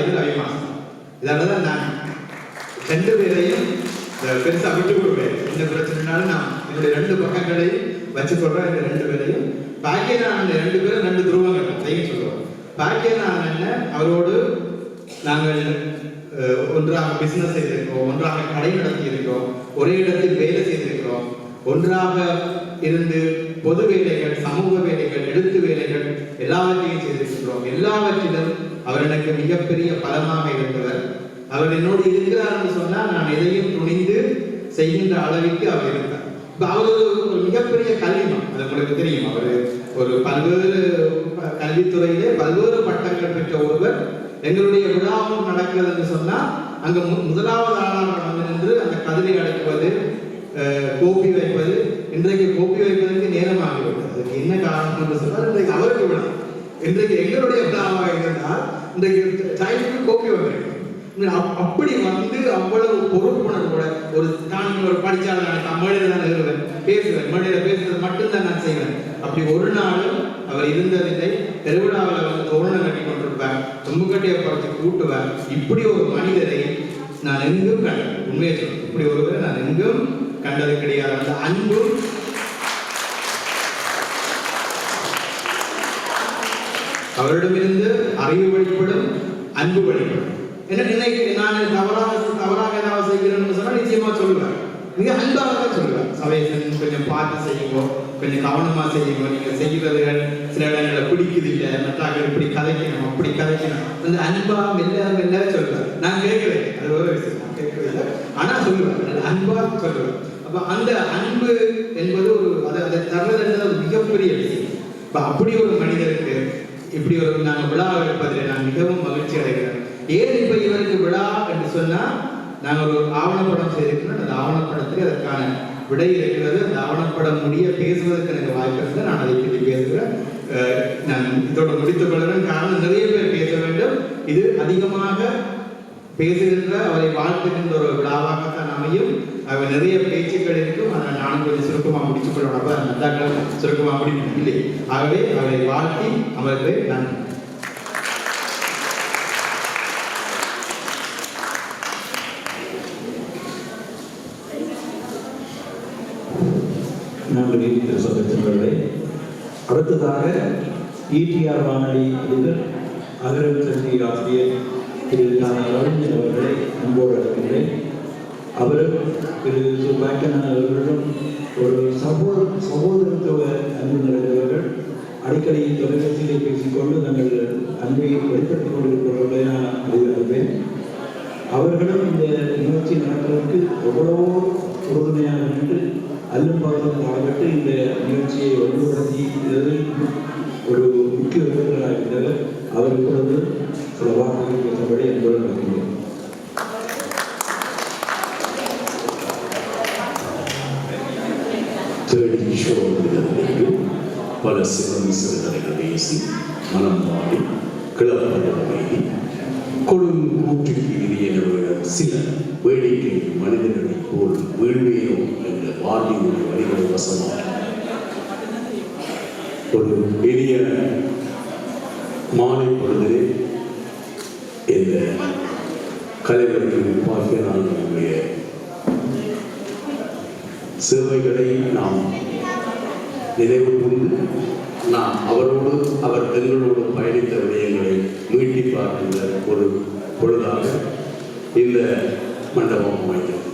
உருவாக்கியது ரவி இதால தான் நான் ரெண்டு பேரையும் பெருசாக விட்டு கொடுப்பேன். இந்த பிரச்சனைனாலும் நான் என்னுடைய ரெண்டு பக்கங்களையும் வச்சு சொல்றேன். இந்த ரெண்டு பேரையும் பாக்கியநாதன் ரெண்டு பேரும் ரெண்டு துருவங்கள் அதையும் சொல்றோம். பாக்கியநாதன் அவரோடு நாங்கள் அஹ், ஒன்றாக பிசினஸ் செய்திருக்கிறோம். ஒன்றாக கடை நடத்தி இருக்கிறோம் ஒரே இடத்தில் வேலை செய்திருக்கிறோம். ஒன்றாக இருந்து பொது வேலைகள் சமூக வேலைகள் எழுத்து வேலைகள் எல்லாவற்றையும் செய்திருக்கிறோம் எல்லாவற்றிலும் அவர் எனக்கு மிகப்பெரிய பலமாக இருந்தவர். அவர் என்னோடு இருக்கிறார் என்று சொன்னால் நான் எதையும் துணிந்து செய்கின்ற அளவிற்கு அவர் இருந்தார். இப்ப அவர் ஒரு மிகப்பெரிய கல்விமா அது உங்களுக்கு தெரியும். அவர் ஒரு பல்வேறு கல்வித்துறையிலே பல்வேறு பட்டங்கள் பெற்ற ஒருவர். எங்களுடைய விழாவும் நடக்கிறது என்று சொன்னால் அங்க மு- முதலாவது ஆளாக வந்து நின்று அந்த கதிரை அடைப்பது கோப்பி வைப்பது இன்றைக்கு கோப்பி வைப்பதற்கு நேரமாகிவிட்டது. அதுக்கு என்ன காரணம் என்று சொன்னால் இன்றைக்கு அவருக்கு விழா. இன்றைக்கு எங்களுடைய விழாவாக இருந்தால் இந்த டைமுக்கு கோப்பி வந்திருக்கு. அப்படி வந்து அவ்வளவு பொறுப்புணர்வோட ஒரு நான் ஒரு படிச்சாலும் நான் தமிழில் தான் எழுதுவேன் பேசுவேன் மொழியில பேசுறது மட்டும்தான் நான் செய்வேன். அப்படி ஒரு நாளும் அவர் இருந்ததில்லை. திருவிழாவில் வந்து தோரணம் கட்டி கொண்டிருப்பேன் தும்பு படத்தை கூட்டுவேன் இப்படி ஒரு மனிதரை நான் எங்கும் கண்டேன். உண்மையை சொல்றேன். இப்படி ஒருவரை நான் எங்கும் கண்டது கிடையாது. அந்த அன்பும் அவரிடமிருந்து அறிவு வெளிப்படும் அன்பு வெளிப்படும். என்ன நினைக்க நான் தவறாக தவறாக ஏதாவது செய்கிறேன்னு சொன்னா நிச்சயமா சொல்லுவேன் மிக அன்பாக தான் சொல்லுவேன் சபையை கொஞ்சம் பார்த்து செய்யுங்க கொஞ்சம் கவனமா செய்யுங்க. நீங்க செய்கிறதுகள் சில இடங்களை பிடிக்குது இல்லை மற்றாக்கள் இப்படி கதைக்கணும் அப்படி கதைக்கணும். அந்த அன்பா மெல்ல மெல்ல சொல்லுவேன் நான் கேட்கிறேன் அது ஒரு விஷயம். நான் கேட்கவில்லை. ஆனா சொல்லுவேன் அன்பா சொல்லுவேன் அப்ப அந்த அன்பு என்பது ஒரு அதை அதை தர்றது என்பது மிகப்பெரிய விஷயம். இப்ப அப்படி ஒரு மனிதருக்கு இப்படி ஒரு நாங்கள் விழா எடுப்பதில் நான் மிகவும் மகிழ்ச்சி அடைகிறேன். ஏன் இப்போ இவருக்கு விழா என்று சொன்னால் நாங்கள் ஒரு ஆவணப்படம் செய்திருக்கிறோம். அந்த ஆவணப்படத்துக்கு அதற்கான விடை இருக்கிறது. அந்த ஆவணப்படம் முடிய பேசுவதற்கு எனக்கு வாய்ப்பு இருந்தால் நான் அதை பற்றி பேசுகிறேன். நான் இதோட முடித்துக் கொள்கிறேன். காரணம் நிறைய பேர் பேச வேண்டும். இது அதிகமாக பேசுகின்ற அவரை வாழ்த்துகின்ற ஒரு விழாவாகத்தான் அமையும். அவர் நிறைய பேச்சுக்கள் இருக்கும் நானும் கொஞ்சம் சுருக்கமாக முடித்துக் கொள்ளணும். அப்ப நந்தாக்கள் சுருக்கமாக முடிவு இல்லை. ஆகவே அவரை வாழ்த்தி அவருக்கு நான் நன்றி திரு அடுத்ததாக ஈடிஆர் வானொலி அதிபர் அகரம் சக்தி ஆசிரியர் திரு. நான் ரவீந்திரன் அவர்களை அன்போடு அழைக்கின்றேன். அவரும் திரு சுபாக்கனன் ஒரு சகோதர சகோதரத்துவ அன்பு நிறைந்தவர்கள் அடிக்கடி தொலைபேசியிலே பேசிக்கொண்டு தங்கள் அன்பை வெளிப்படுத்திக் கொண்டிருக்கிறவர்களை நான் அறிவிப்பேன் அவர்களும் இந்த நிகழ்ச்சி நடப்பதற்கு எவ்வளவோ உறுதுணையாக நின்று அல்லும் பல சிறந்த சிறுகதைகள் பேசி மனம் மாறி கிளப்பட வைதி கொடும் கூட்டுக்கு இடையே சில வேடிக்கை மனிதர்களைப் போல் வீழ்வேனோ என்ற வாழ்வினுடைய வழிகள் வசமாக ஒரு பெரிய மாலை பொழுதிலே இந்த கலைவர்கள் பார்க்க நான் நம்முடைய சேவைகளை நாம் நினைவு கூர்ந்து நாம் அவரோடு அவர் எங்களோடு பயணித்த விடயங்களை மீட்டி பார்க்கின்ற ஒரு பொழுதாக இந்த மண்டபம் அமைகிறது.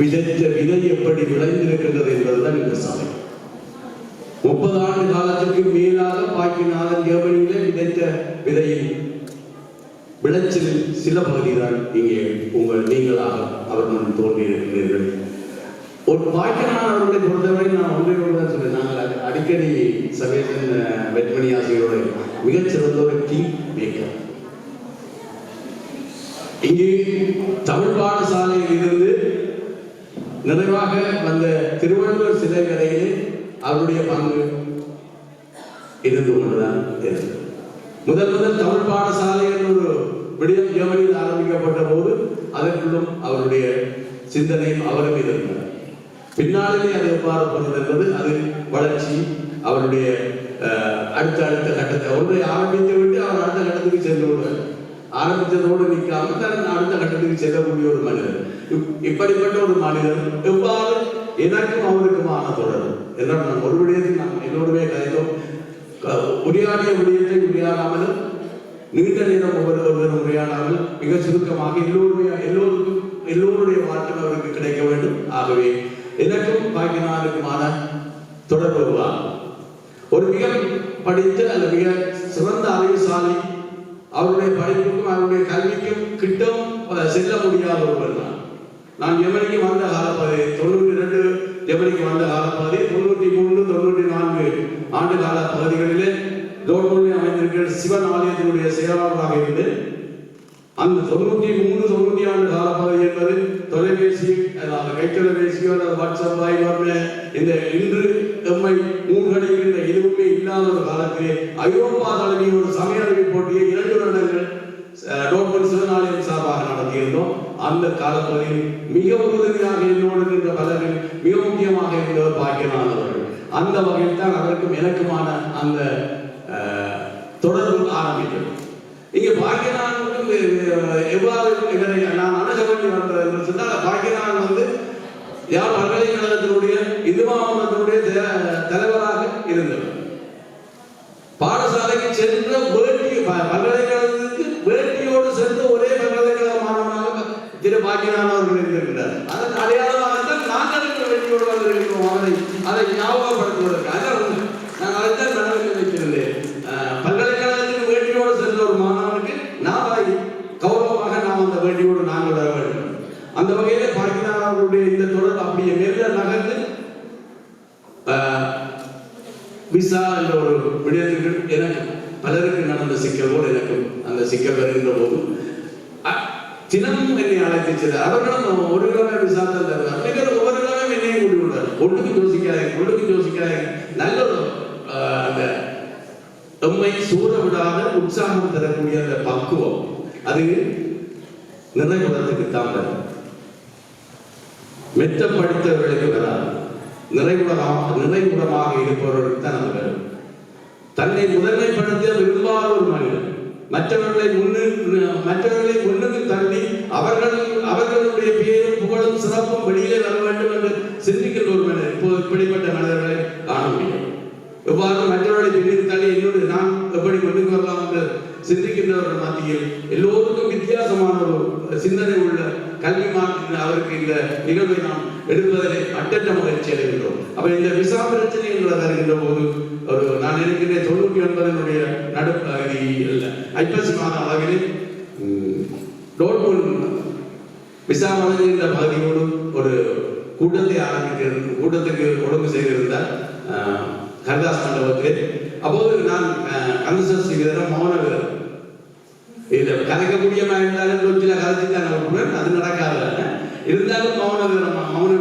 விதைத்த விதை எப்படி விளைந்திருக்கின்றது என்பதுதான் இந்த சபை முப்பது ஆண்டு காலத்துக்கு மேலாக பாக்கிநாதன் ஜெர்மனியிலே விதைத்த விதையின் விளைச்சலில் சில பகுதிதான் இங்கே உங்கள் நீங்களாக அவர் முன் தோன்றியிருக்கிறீர்கள். ஒரு பாக்கியமான அவர்களை பொறுத்தவரை நான் உண்மையோடு ஒன்று தான் சொல்றேன். நாங்கள் அடிக்கடி சபேசன் வெட்மணி ஆசிரியரோட மிகச்சிறந்த ஒரு டீ மேக்கர் இங்கே தமிழ் பாடசாலையில் இருந்து நிறைவாக வந்த திருவள்ளுவர் சிலை வரையிலே அவருடைய பங்கு இருந்து கொண்டுதான் இருந்தது. முதல் முதல் தமிழ் பாடசாலை என்ற ஒரு விடயம் ஜெர்மனியில் ஆரம்பிக்கப்பட்ட போது அதற்குள்ளும் அவருடைய சிந்தனையும் அவரும் இருந்தார் பின்னாலே அதை எவ்வாறு போனது என்பது அது வளர்ச்சி அவருடைய அடுத்த அடுத்த கட்டத்தை ஒன்றை ஆரம்பித்து விட்டு அவர் அடுத்த கட்டத்துக்கு சென்று விடுவார். ஆரம்பித்ததோடு நிற்காம தன் அடுத்த கட்டத்துக்கு செல்லக்கூடிய ஒரு மனிதர். இப்படிப்பட்ட ஒரு மனிதர் எவ்வாறு எனக்கும் அவருக்குமான தொடர்பு என்றால் நான் ஒரு விடயத்தில் நாம் எல்லோருமே கதைத்தோம். உரையாடிய விடயத்தை உரையாடாமல் நீண்ட நேரம் ஒவ்வொரு ஒருவரும் உரையாடாமல் மிக சுருக்கமாக எல்லோருமே எல்லோருக்கும் எல்லோருடைய மாற்றம் அவருக்கு கிடைக்க வேண்டும். ஆகவே எனக்கும் பாக்கினாருக்குமான தொடர்பு ஒரு மிக படித்த அல்ல மிக சிறந்த அறிவுசாலி அவருடைய படிப்புக்கும் அவருடைய கல்விக்கும் கிட்டவும் செல்ல முடியாத ஒருவர் தான். நான் ஜெர்மனிக்கு வந்த காலப்பகுதி தொண்ணூற்றி ரெண்டு ஜெர்மனிக்கு வந்த காலப்பகுதி தொண்ணூற்றி மூன்று தொண்ணூற்றி நான்கு ஆண்டு கால பகுதிகளிலே தோல்மொழி அமைந்திருக்கிற சிவன் ஆலயத்தினுடைய செயலாளராக இருந்து அந்த தொண்ணூத்தி மூணு தொண்ணூத்தி ஆண்டு காலப்பகுதி என்பது தொலைபேசி கைத்தொலைபேசியோ அல்லது வாட்ஸ்அப் வாய்வார்ல இந்த இன்று எம்மை மூழ்கடிக்கின்ற எதுவுமே இல்லாத ஒரு காலத்திலே ஐரோப்பா தலைமையில் ஒரு சமய அறிவு போட்டியை இரண்டு வருடங்கள் அஹ், சிவனாலயம் சார்பாக நடத்தியிருந்தோம். அந்த காலப்பகுதியில் மிக உறுதுணையாக என்னோடு இருந்த பலர்கள் மிக முக்கியமாக இருந்தவர் பாக்கியமானவர்கள் அந்த வகையில் தான் அவருக்கும் எனக்குமான அந்த தொடர்பு ஆரம்பித்தது. இங்கே பாக்கியநாதனுக்கும் எவ்வாறு இதனை நான் அணுக வேண்டி வந்தது என்று சொன்னால் பாக்கியநாதன் வந்து யார் பல்கலைக்கழகத்தினுடைய இந்து மாவட்டத்தினுடைய தலைவராக இருந்தவர். பாடசாலைக்கு சென்ற வேட்டி பல்கலைக்கழகத்துக்கு வேட்டியோடு சென்ற ஒரே பல்கலைக்கழக மாணவனாக திரு பாக்கியநாதன் அவர்கள் இருந்திருக்கிறார். அதன் அடையாளமாகத்தான் நாங்கள் வேட்டியோடு வந்திருக்கிறோம் அவரை அதை ஞாபகப்படுத்துவதற்காக பலருக்கு நடந்த சிக்கலோடு போல் எனக்கு அந்த சிக்கல் வருகின்ற போது தினமும் என்னை அழைத்து அவர்களும் ஒரு கிழமை விசா தான் தருவார். ஒவ்வொரு கிழமை என்னையும் கூட்டி விடுவார் ஒன்றுக்கு யோசிக்காதீங்க ஒன்றுக்கு யோசிக்காதீங்க நல்ல அந்த எம்மை சூற விடாத உற்சாகம் தரக்கூடிய அந்த பக்குவம் அது நிறைவுறதுக்கு தான் வரும். மெத்த படித்தவர்களுக்கு வராது. நிறைவுடமாக நிறைவுடமாக இருப்பவர்களுக்கு தான் அது வரும். தன்னை முதன்மைப்படுத்தி விரும்பாத ஒரு மனிதன் மற்றவர்களை முன்னு மற்றவர்களை முன்னுக்கு தள்ளி அவர்கள் அவர்களுடைய பேரும் புகழும் சிறப்பும் வெளியிலே வர வேண்டும் என்று சிந்திக்கின்ற ஒரு மனிதன் இப்போ இப்படிப்பட்ட மனிதர்களை காண முடியும் எவ்வாறு மற்றவர்களை பின்னுக்கு தள்ளி என்னோடு நான் எப்படி முன்னுக்கு வரலாம் என்று சிந்திக்கின்றவர்கள் மத்தியில் எல்லோருக்கும் வித்தியாசமான ஒரு சிந்தனை உள்ள கல்வி மாற்று அவருக்கு இந்த நிகழ்வை நாம் எடுப்பதிலே அட்டற்ற மகிழ்ச்சி அடைகின்றோம். அப்ப இந்த விசா பிரச்சனை என்று வருகின்ற போது ஒரு நான் நினைக்கிறேன் தொண்ணூற்றி ஒன்பதனுடைய நடுப்பகுதி இல்லை ஐப்பசி மாத அளவிலே ம், டோட்மூண்ட் விசா வழங்குகின்ற பகுதியோடு ஒரு கூட்டத்தை ஆரம்பிக்கிறது கூட்டத்துக்கு ஒழுங்கு செய்திருந்தார் கருதாஸ் மண்டபத்தில். அப்போது நான் அஹ், கந்தசஷ்டி வீரர் மௌன வீரர் இல்ல கதைக்கக்கூடிய இருந்தாலும் கொஞ்சம் கதைச்சு தான் விட்டுருவேன் அது நடக்காது. இருந்தாலும் மௌன வீரம் மௌன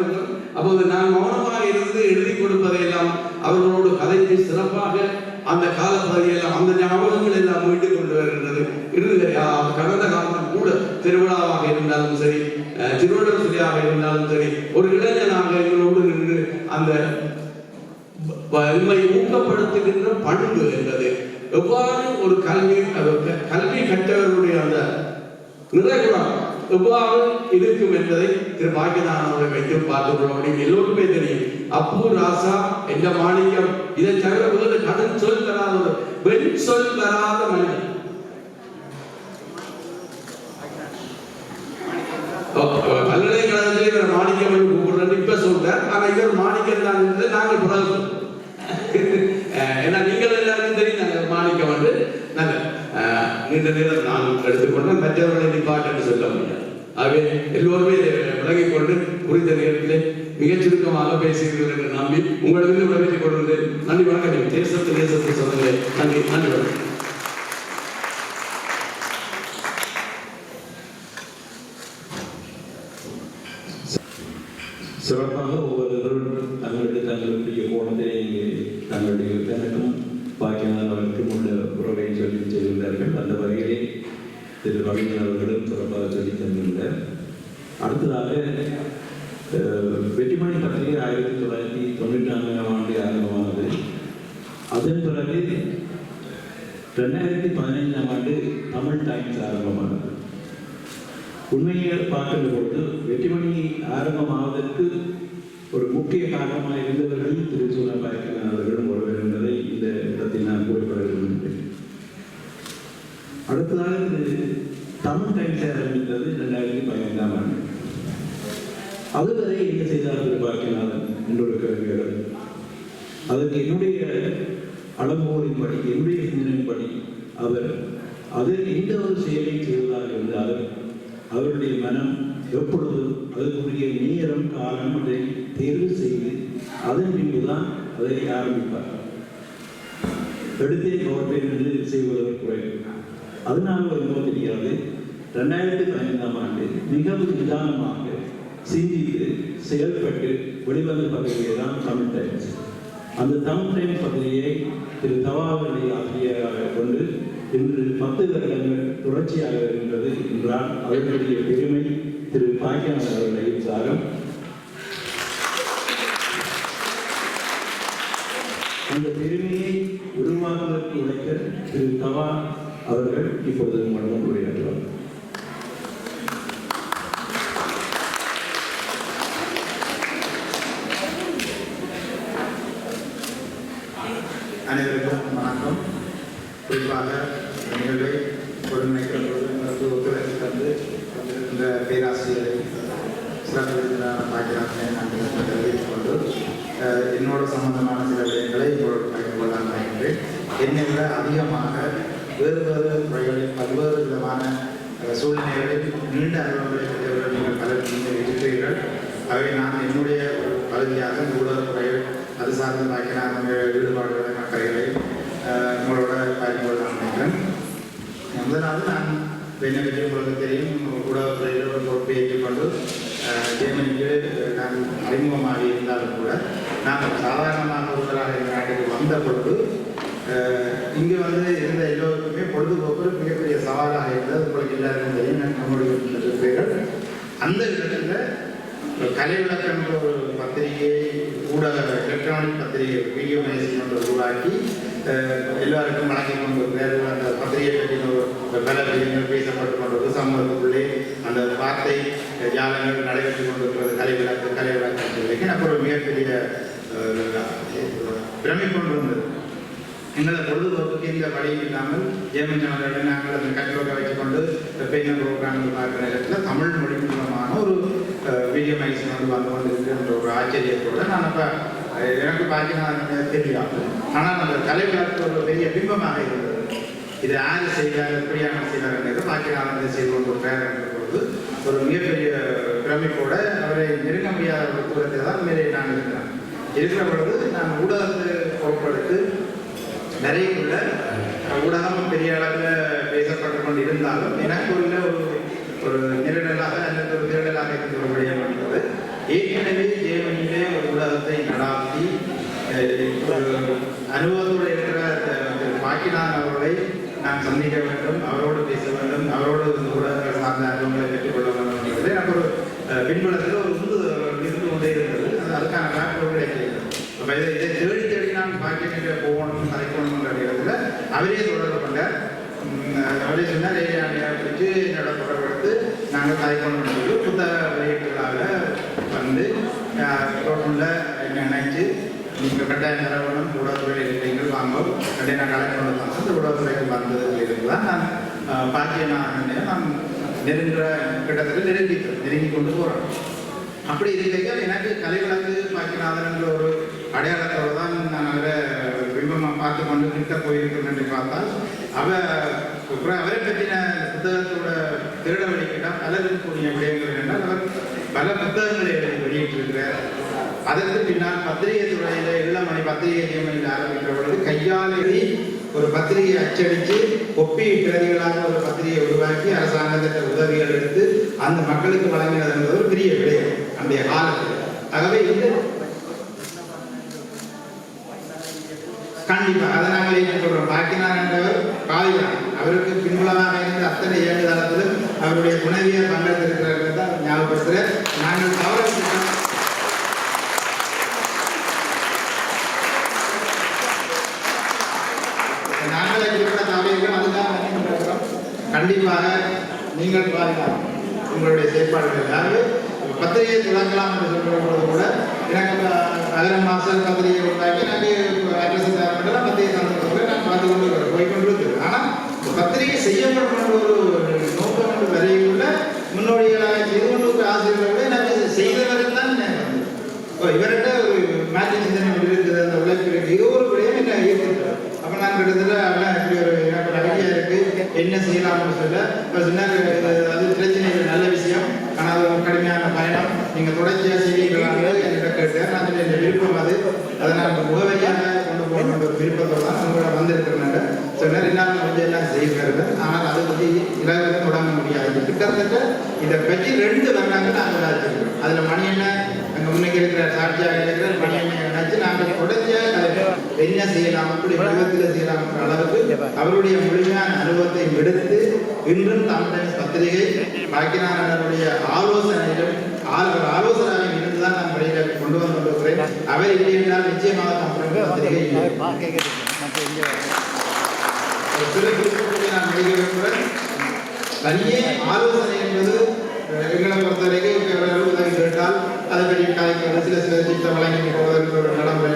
அப்போது நான் மௌனமாக இருந்து எழுதி கொடுப்பதையெல்லாம் அவர்களோடு கதைத்து சிறப்பாக அந்த காலப்பகுதியெல்லாம் அந்த ஞாபகங்கள் எல்லாம் மீண்டு கொண்டு வருகின்றது. இருந்தது கடந்த காலம் கூட திருவிழாவாக இருந்தாலும் சரி அஹ், திருவள்ளுவர் சிலையாக இருந்தாலும் சரி ஒரு இளைஞனாக எங்களோடு நின்று அந்த உண்மை ஊக்கப்படுத்துகின்ற பண்பு என்பது எவ்வாறு ஒரு கல்வி கல்வி கற்றவர்களுடைய அந்த நிறைகுணம் எவ்வாறு இருக்கும் என்பதை திரு பாக்கியநாதன் அவர்கள் வைத்து பார்த்துக் கொள்ள முடியும் எல்லோருக்குமே தெரியும். அப்பு ராசா என்ற மாணிக்கம் இதை தவிர வேறு கடன் சொல் தராத ஒரு வெண் சொல் தராத மனிதன். பல்கலைக்கழகத்திலே மாணிக்கம் என்று கூப்பிடுறது இப்ப சொல்றார் ஆனா இவர் மாணிக்கம் தான் என்பதை நாங்கள் பிறகு சொல்றோம். அஹ் ஏன்னா நீங்கள் எல்லாருக்கும் தெரியும் நாங்கள் மாணிக்கம் என்று நாங்கள் அஹ், நீண்ட நேரம் நான் எடுத்துக்கொண்டோம் மற்றவர்களை நிப்பாட்டு சொல்ல முடியாது. ஆகவே எல்லோருமே இதை விலகிக் கொண்டு குறித்த நேரத்திலே மிகச் சுருக்கமாக பேசுகிறீர்கள் என்று நம்பி உங்களுக்கு விடைபெற்றுக் கொள்கிறேன் நன்றி வணக்கம். தேசத்து தேசத்து சொந்தங்களே நன்றி நன்றி வணக்கம். சிறப்பாக ஒவ்வொருவரும் தங்களுக்கு தங்களுடைய கோணத்தை தங்களுடைய எனக்கும் பாக்கியனானவருக்கும் உள்ள உறவை சொல்லி செல்கிறார்கள். அந்த வகையிலே திரு ரவீந்திரன் அவர்களும் சிறப்பாக சொல்லி தந்திருந்தார் அடுத்ததாக அஹ், வெற்றிமணி பத்திரிகை ஆயிரத்தி தொள்ளாயிரத்தி தொண்ணூற்றி நான்காம் ஆண்டு ஆரம்பமானது. அதன் பிறகு ரெண்டாயிரத்தி பதினைந்தாம் ஆண்டு தமிழ் டைம்ஸ் ஆரம்பமானது. உண்மையை பார்க்கின்ற பொழுது வெற்றிமணி ஆரம்பமாவதற்கு ஒரு முக்கிய காரணமாக இருந்தவர் திரு சூனா பாக்கியன் அவர்களும் ஒருவர் என்பதை இந்த இடத்தில் நான் குறிப்பிட விரும்புகிறேன் அடுத்ததாக இது தமிழ் டைம்ஸ் ஆரம்பித்தது ரெண்டாயிரத்தி பதினைந்தாம் ஆண்டு பிறகு என்ன செய்தார்கள் திரு என்று கேள்வி கேள்விகள் அதற்கு என்னுடைய அளவுகோலின்படி என்னுடைய சிந்தனையின்படி அவர் அது எந்த ஒரு செயலை செய்வதாக இருந்தாலும் அவருடைய மனம் எப்பொழுதும் அதற்குரிய நேரம் காலம் அதை தேர்வு செய்து அதன் பின்புதான் அதை ஆரம்பிப்பார். எடுத்தே கவர்ப்பேன் என்று செய்வதற்கு குறைவு. அதனால் ஒரு தெரியாது. ரெண்டாயிரத்தி பதினைந்தாம் ஆண்டு மிகவும் நிதானமாக சிந்தித்து செயல்பட்டு வெளிவந்த பகுதியை தான் தமிழ் டைம்ஸ் அந்த தமிழ் டைம்ஸ் பகுதியை திரு தவாவளி ஆசிரியராக கொண்டு இன்று பத்து வருடங்கள் தொடர்ச்சியாக இருக்கின்றது என்றால் அவர்களுடைய பெருமை திரு பாக்கியன் அவர்களை சாரம். அந்த பெருமையை உருவாக்குவதற்கு உழைக்க திரு தவா அவர்கள் இப்போது மனம் உரையாற்றுவார் அனைவருக்கும் வணக்கம் குறிப்பாக இந்த நிகழ்வை ஒருங்கிணைக்கிற எங்களுக்கு ஒத்துழைப்பு தந்து இந்த பேராசிரியரை சிறப்பு விருந்தினராக பாக்கியராஜனை நான் தெரிவித்துக் கொண்டு என்னோட சம்பந்தமான சில விடயங்களை இப்போது பகிர்ந்து கொள்ளலாம் நினைக்கின்றேன் என்னை விட அதிகமாக வேறு வேறு துறைகளில் பல்வேறு விதமான சூழ்நிலைகளில் நீண்ட அனுபவங்களை பெற்றவர்கள் நீங்கள் பலர் நீங்கள் இருக்கிறீர்கள். அவை நான் என்னுடைய ஒரு பகுதியாக ஊடகத்துறையில் அது சார்ந்த பாக்கியநாதன் ஈடுபாடுகளை மக்களைகளை உங்களோட பகிர்ந்து கொள்ள நினைக்கிறேன். முதலாவது நான் என்னை பற்றி உங்களுக்கு தெரியும். ஊடகத்துறையில் ஒரு பொறுப்பை ஏற்றுக்கொண்டு ஜெர்மனிக்கு நான் அறிமுகமாக இருந்தாலும் கூட நான் சாதாரணமாக ஒருவராக இந்த நாட்டுக்கு வந்த பொழுது இங்கே வந்து இருந்த எல்லோருக்குமே பொழுதுபோக்கு மிகப்பெரிய சவாலாக இருந்தது. உங்களுக்கு எல்லாருக்கும் தெரியும். நான் நம்முடைய பேர்கள் அந்த விதத்தில் கலை விளக்கம் ஒரு பத்திரிகை ஊடக எலக்ட்ரானிக் பத்திரிகை வீடியோ மேகசின் ஒன்று உருவாக்கி எல்லாருக்கும் வழங்கி கொண்டிருக்கிறார் அந்த பத்திரிகை பற்றின ஒரு பல விஷயங்கள் பேசப்பட்டு கொண்டது சமூகத்துக்குள்ளே அந்த வார்த்தை ஜாலங்கள் நடைபெற்று கொண்டிருக்கிறது. கலை விளக்கு கலை எனக்கு ஒரு மிகப்பெரிய அஹ், பிரமிப்பு ஒன்று இருந்தது பொழுதுபோக்குக்கு இந்த வழியும் இல்லாமல் ஜெர்மன் நாங்கள் அந்த கட்டுரை வைத்துக்கொண்டு பெயின் ப்ரோக்ராம் பார்க்குற நேரத்தில் தமிழ் மொழி மூலமான ஒரு வீடியோ மேகசின் வந்து வந்து கொண்டிருக்கிற ஒரு ஆச்சரியத்தோட நான் அப்போ எனக்கு பார்க்க தெரியும் ஆனால் அந்த தலைவிழாக்கு ஒரு பெரிய பிம்பமாக இருந்தது. இது யார் செய்தார் எப்படியான செய்தார் பாக்கியநாதன் செய்து கொண்டு வருகிறார் பொழுது ஒரு மிகப்பெரிய பிரமிப்போட அவரை நெருங்க முடியாத ஒரு தூரத்தை தான் மேலே நான் இருக்கிறேன். இருக்கிற பொழுது நான் ஊடகத்தை பொருட்படுத்து நிறைய ஊடகம் பெரிய அளவில் பேசப்பட்டு கொண்டு இருந்தாலும் எனக்கு உள்ள ஒரு ஒரு நிரடலாக அல்லது ஒரு திரடலாக இருந்த ஒரு விடயம் ஏற்கனவே தேவனிலே ஒரு ஊடகத்தை நடாத்தி அனுபவத்தோடு இருக்கிற திரு பாக்கினான் அவர்களை நான் சந்திக்க வேண்டும் அவரோடு பேச வேண்டும் அவரோடு இந்த ஊடகங்கள் சார்ந்த அனுபவங்களை பெற்றுக்கொள்ள வேண்டும் என்பது எனக்கு ஒரு பின்புலத்தில் ஒரு உந்து இருந்து கொண்டே இருந்தது. அதுக்கான வாய்ப்பு கிடைக்கல இதை இதை தேடி தேடி நான் பாக்கியநிலை போகணும் கலைக்கணும்ன்ற இடத்துல அவரே தொடர்பு கொண்டார். அவரே சொன்னார் ஏரியா வச்சு என்னோட தொடர்பு எடுத்து நாங்கள் கலைக்கணும்னு சொல்லி புத்தக வந்து டோட்டலில் நினைச்சு நீங்கள் கட்டாயம் நிலவரம் ஊடகத்துறையில் நீங்கள் வாங்கும் கட்டாயம் நான் கலெக்ட் தான் அந்த ஊடகத்துறைக்கு வந்ததுல இருந்து தான் நான் அஹ், நான் நெருங்குற கிட்டத்தட்ட நெருங்கி நெருங்கி கொண்டு போகிறேன் அப்படி இருக்கையில் எனக்கு கலைவிளக்கு பாக்கிநாதன் ஒரு அடையாளத்தோடு தான் நான் அவரை பிம்பமாக பார்த்து கொண்டு கிட்ட போயிருக்கிறேன் என்று பார்த்தால் அவ அவரை பற்றின புத்தகத்தோட திருட வெளிக்கிட்டால் கலருக்கூடிய விடயங்கள் என்றால் அவர் பல புத்தகங்களை எழுதி வெளியிட்டிருக்கிறார். அதற்கு பின்னால் பத்திரிகை துறையில எள்ளமணி பத்திரிகை நியமனில் ஆரம்பிக்கிற பொழுது கையால் எழுதி ஒரு பத்திரிகையை அச்சடித்து ஒப்பி பிரதிகளாக ஒரு பத்திரிகையை உருவாக்கி அரசாங்கத்திட்ட உதவிகள் எடுத்து அந்த மக்களுக்கு வழங்கினது என்பது ஒரு பெரிய விடயம் அன்றைய காலத்தில். ஆகவே இந்த கண்டிப்பா அதை நாங்கள் என்ன சொல்றோம்? பாக்கினார் என்றவர் காலிதான் அவருக்கு பின்புலமாக இருந்த அத்தனை ஏழுதாளத்திலும் அவருடைய துணைவியை பங்கெடுத்திருக்கிறார்கள் தான் ஞாபகப்படுத்துகிறேன். நாங்கள் தவறு நாங்களே இருக்கிற தவறைகளும் அதுதான் கண்டிப்பாக நீங்கள் பாருங்கள். உங்களுடைய செயற்பாடுகள் அதாவது பத்திரிகை தொடங்கலாம் என்று சொல்கிற கூட எனக்கு அதில் மாஸ்டர் பத்திரிகை உண்டாக்கி நாங்கள் அட்ரஸ் தரப்பட்டா பத்திரிகை தந்துட்டு நான் பார்த்து கொண்டு போய் கொண்டு ஆனால் பத்திரிகை செய்யப்படும் ஒரு நோக்கம் வரையுள்ள முன்னோடிகளாக செய்து கொண்டு ஆசிரியர்களை விட எனக்கு செய்தவர்கள் தான் இப்போ இவர்கிட்ட ஒரு மாற்று சிந்தனை ஒன்று அந்த உழைப்பு ஏதோ ஒரு விடயம் என்ன ஈர்த்து அப்போ நான் கிட்டத்தட்ட அண்ணா இப்படி ஒரு எனக்கு ஒரு ஐடியா இருக்குது என்ன செய்யலாம்னு சொல்ல இப்போ சொன்னாங்க அது பிரச்சனை நல்ல விஷயம். ஆனால் அது கடுமையான பயணம். நீங்கள் தொடர்ச்சியாக செய்வீங்களான்னு என்கிட்ட கேட்டேன். நான் சொன்னேன், விருப்பம் அது. அதை நான் முகவரியாக கொண்டு போகணும் ஒரு தான் உங்களோட வந்திருக்கேன் சொன்னார் என்னால் கொஞ்சம் எல்லாம் செய்கிறது ஆனால் அதை பற்றி இலவசம் தொடங்க முடியாது கிட்டத்தட்ட இதை பற்றி ரெண்டு வருடங்கள் நாங்கள் விளையாச்சிருக்கோம் அதில் மணி என்ன அங்கே முன்னுக்கு இருக்கிற சாட்சியாக இருக்கிற மணி என்ன நினைச்சு நாங்கள் தொடர்ச்சியாக என்ன செய்யலாம்? அப்படி விருப்பத்தில் செய்யலாம் என்ற அளவுக்கு அவருடைய முழுமையான அனுபவத்தை எடுத்து இன்றும் தமிழ் பத்திரிகை பாக்கியநாதனுடைய ஆலோசனையிலும் ஆள் ஆலோசனையாக இருந்து தான் நான் வெளியில கொண்டு வந்து கொண்டிருக்கிறேன் அவர் இல்லை என்றால் நிச்சயமாக தமிழ் பத்திரிகை இல்லை. ஒரு சிறு குறிப்பிட்டு நான் முடிக்க விரும்புகிறேன் தனியே ஆலோசனை என்பது எங்களை பொறுத்தவரைக்கும் எவராலும் உதவி கேட்டால் அதை பற்றி காய்க்கிறது சில சில திட்டம் வழங்கி போவதற்கு ஒரு நடைமுறை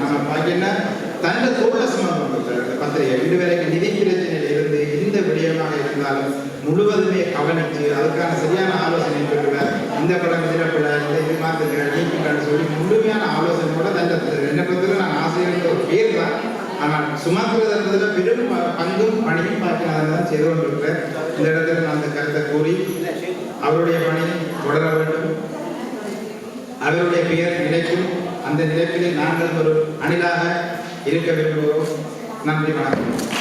நாங்கள் பாக்கியன்னா தன்னை தோல்ல சுமந்து பத்திரிகை இன்று வரைக்கும் நிதி பிரச்சனையில் இருந்து எந்த விடயமாக இருந்தாலும் முழுவதுமே கவனித்து அதுக்கான சரியான ஆலோசனை பெறுவார் இந்த படம் சிறப்பில் இந்த இது மாற்றுங்க நீக்குங்கன்னு சொல்லி முழுமையான ஆலோசனையோட தன்னை என்னை பொறுத்தவரை நான் ஆசிரியர் ஒரு பேர் தான். ஆனால் சுமத்துவதற்கு பெரும் பங்கும் பணியும் பார்க்கலாம் செய்து கொண்டிருக்கிறேன் இந்த இடத்தில் நான் அந்த கருத்தை கூறி அவருடைய பணி தொடர வேண்டும். அவருடைய பெயர் நிலைக்கும் அந்த நிலைப்பிலே நாங்கள் ஒரு அணிலாக இருக்க விரும்புகிறோம். நன்றி வணக்கம்.